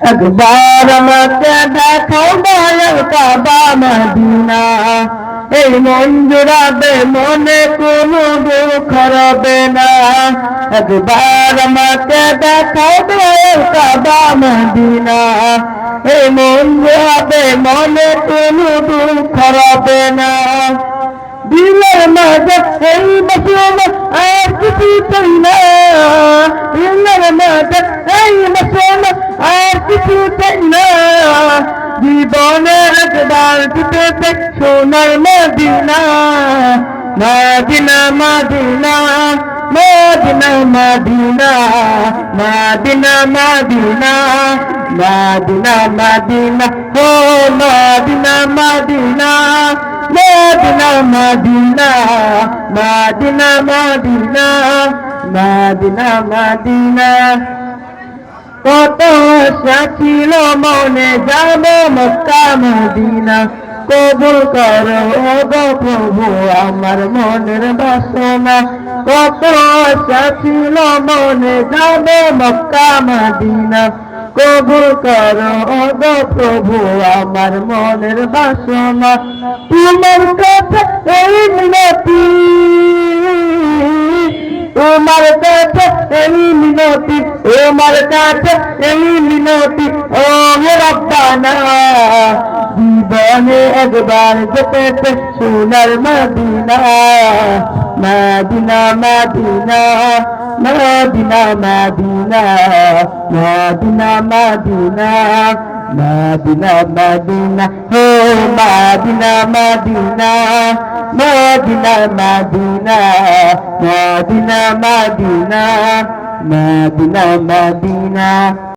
একবার আমাকে দেখাও দয়াল কাবা মদিনা। এই মন জুড়াবে, মনে কোনো দুঃখ রবে না। একবার আমাকে দেখাও দয়াল কাবা মদিনা। এই মন জুড়াবে, মনে কোনো দুঃখ রবে না। দিলের মাঝে এই মসুম আর কিছু চাই না কিছু চাই না জীবনে একবার দিতে সোনার Madina Madina Madina Madina Madina Madina Madina Madina Madina ও Madina Madina Madina Madina Madina Madina Madina Madina কত ছিল মনে যাব মক্কা মদিনা। কবুল করো গো প্রভু আমার মনের বাসনা। কত ছিল মনে যাব মক্কা মদিনা। কবুল করো গো প্রভু আমার মনের বাসনা। তোমার কাছে এই তোমার কাছে এই মিনতি ও রব্বানা জীবনে একবার যেতে সোনার Madina Madina Madina Madina Madina Madina Madina Madina Madina ও Madina Madina Madina Madina Madina Madina Madina, Madina,